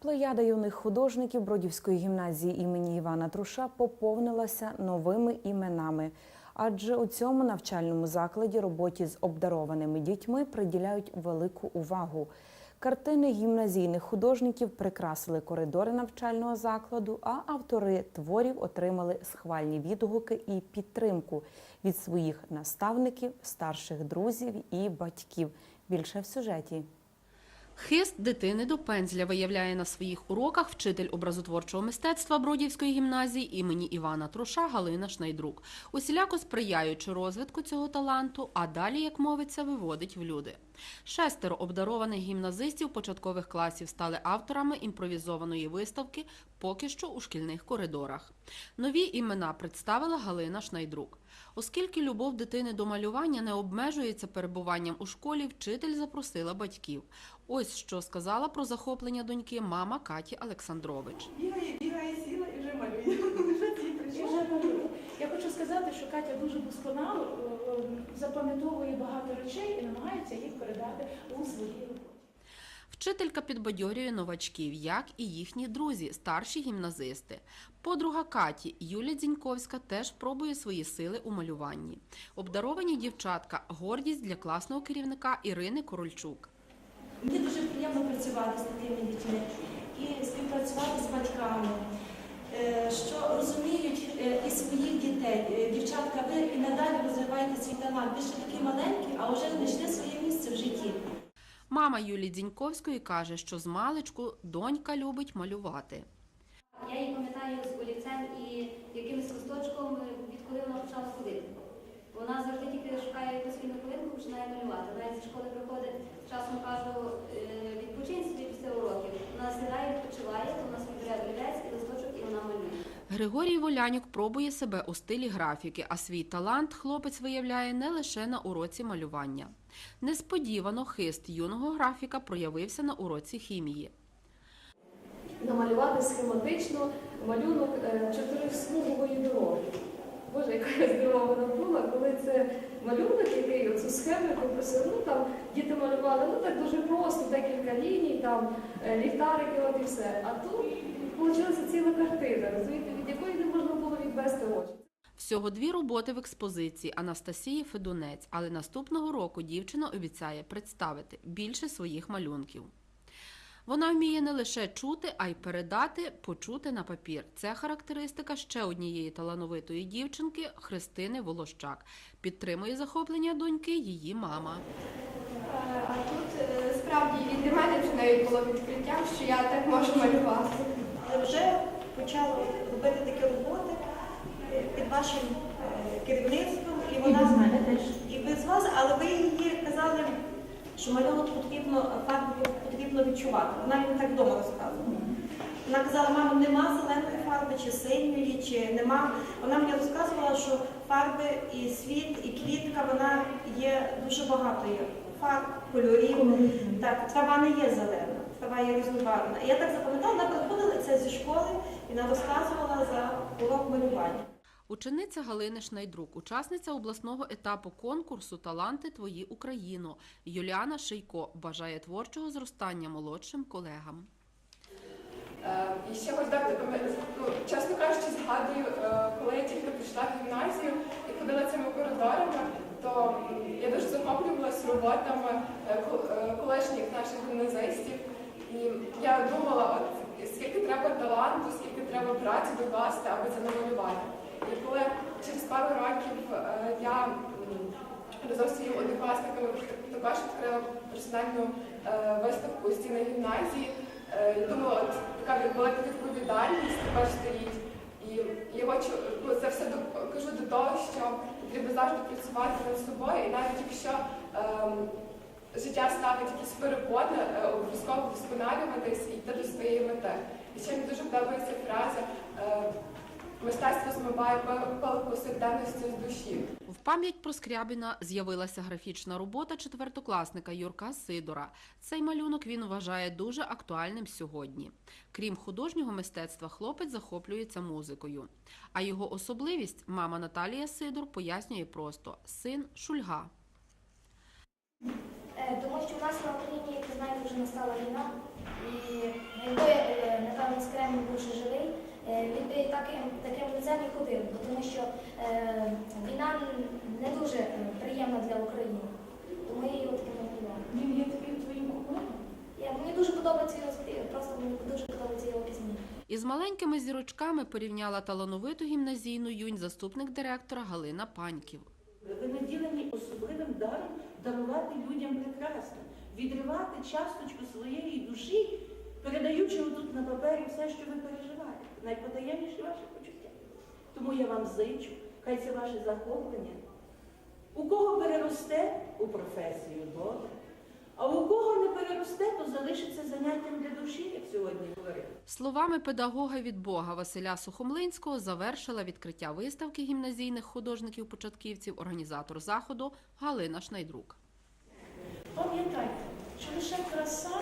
Плеяда юних художників Бродівської гімназії імені Івана Труша поповнилася новими іменами. Адже у цьому навчальному закладі роботі з обдарованими дітьми приділяють велику увагу. Картини гімназійних художників прикрасили коридори навчального закладу, а автори творів отримали схвальні відгуки і підтримку від своїх наставників, старших друзів і батьків. Більше в сюжеті. Хист дитини до пензля виявляє на своїх уроках вчитель образотворчого мистецтва Бродівської гімназії імені Івана Труша Галина Шнайдрук, усіляко сприяючи розвитку цього таланту, а далі, як мовиться, виводить в люди. Шестеро обдарованих гімназистів початкових класів стали авторами імпровізованої виставки поки що у шкільних коридорах. Нові імена представила Галина Шнайдрук. Оскільки любов дитини до малювання не обмежується перебуванням у школі, вчитель запросила батьків. Ось що сказала про захоплення доньки мама Каті Олександрович. Бігає, бігає, сіла і вже малює. Я хочу сказати, що Катя дуже досконало е, е, запам'ятовує багато речей і намагається їх передати у своїй роботі. Вчителька підбадьорює новачків, як і їхні друзі, старші гімназисти. Подруга Каті Юлія Дзіньковська теж пробує свої сили у малюванні. Обдаровані дівчатка гордість для класного керівника Ірини Корольчук. Мені дуже приємно працювати з такими дітьми і співпрацювати з батьками, що розуміють е, і своїх дітей. Е, Дівчатка, ви і надалі розвиваєте свій талант. Ви ще такі маленькі, а вже знайшли своє місце в житті. Мама Юлії Дзіньковської каже, що з маличку донька любить малювати. Я її пам'ятаю з олівцем і якимось листочком, відколи вона почала ходити. Вона завжди тільки шукає якусь вільну хвилинку, починає малювати. Навіть зі школи приходить, часом кажу, Григорій Волянюк пробує себе у стилі графіки, а свій талант хлопець виявляє не лише на уроці малювання. Несподівано хист юного графіка проявився на уроці хімії. намалювати схематично малюнок е, чотирисмугової дороги. Боже, яка я здивована була, коли це малюнок, який оцю схему яку просив, ну там діти малювали, ну так дуже просто, декілька ліній, там е, ліхтарики, от і все. А тут вийшла ціла картина, розумієте, від якої не можна було відвести очі. Всього дві роботи в експозиції Анастасії Федунець, але наступного року дівчина обіцяє представити більше своїх малюнків. Вона вміє не лише чути, а й передати, почути на папір. Це характеристика ще однієї талановитої дівчинки Христини Волощак. Підтримує захоплення доньки її мама. А тут е, справді і для мене вже навіть було відкриттям, що я так можу малювати. Але вже почали робити такі роботи е, під вашим е, керівництвом. І вона і без вас, але ви її казали, що малюнок потрібно фарбу потрібно відчувати. Вона мені так вдома розказувала. Вона казала, мамо, нема зеленої фарби чи синьої, чи нема. Вона мені розказувала, що фарби і світ, і квітка, вона є дуже багато є фарб, кольорів. Так, трава не є зелена, трава є різнобарвна. І я так запам'ятала, вона приходила це зі школи і вона розказувала за урок малювання. Учениця Галини Шнайдрук, учасниця обласного етапу конкурсу Таланти Твої Україно. Юліана Шийко бажає творчого зростання молодшим колегам. Е, І ще ось так, ну, чесно кажучи, згадую, е, коли я тільки прийшла в гімназію і ходила цими коридорами, то я дуже захоплювалася роботами е, ко- е, колишніх наших гімназистів. І я думала, от скільки треба таланту, скільки треба праці докласти, аби це намалювати. І коли через пару років е, я разом з своїми однокласниками також відкрила персональну е, виставку у стінах гімназії. Е, Я думала, от така велика відповідальність також стоїть. І я хочу ну, це все до- кажу до того, що потрібно завжди працювати над собою, і навіть якщо ем, життя ставить якісь перепони, е, обов'язково вдосконалюватись і йти до своєї мети. І ще мені дуже подобається фраза е, мистецтво змиває пил повсякденності з душі. В пам'ять про Скрябіна з'явилася графічна робота четвертокласника Юрка Сидора. Цей малюнок він вважає дуже актуальним сьогодні. Крім художнього мистецтва, хлопець захоплюється музикою. А його особливість мама Наталія Сидор пояснює просто син Шульга. Е, Тому що у нас на Україні як ви знаєте, вже настала війна, і якби, е, напевно, Скремль був ще живий, е, він би таким, таким лицем і ходив, тому що е, війна не дуже приємна для України. Тому я його таким малювала. Він є таким твоїм кумиром? Мені дуже подобається його спів, просто мені дуже подобається його пісні. Із маленькими зірочками порівняла талановиту гімназійну юнь заступник директора Галина Паньків. Ви наділені особливим даром дарувати людям прекрасне, відривати часточку своєї душі, передаючи отут на папері все, що ви переживаєте, найпотаємніші ваші почуття. Тому я вам зичу, хай це ваше захоплення. У кого переросте у професію добре, а у кого не переросте, то залишиться заняттям для душі, як сьогодні говорили. Словами педагога від Бога Василя Сухомлинського завершила відкриття виставки гімназійних художників-початківців організатор заходу Галина Шнайдрук. Пам'ятайте, що лише краса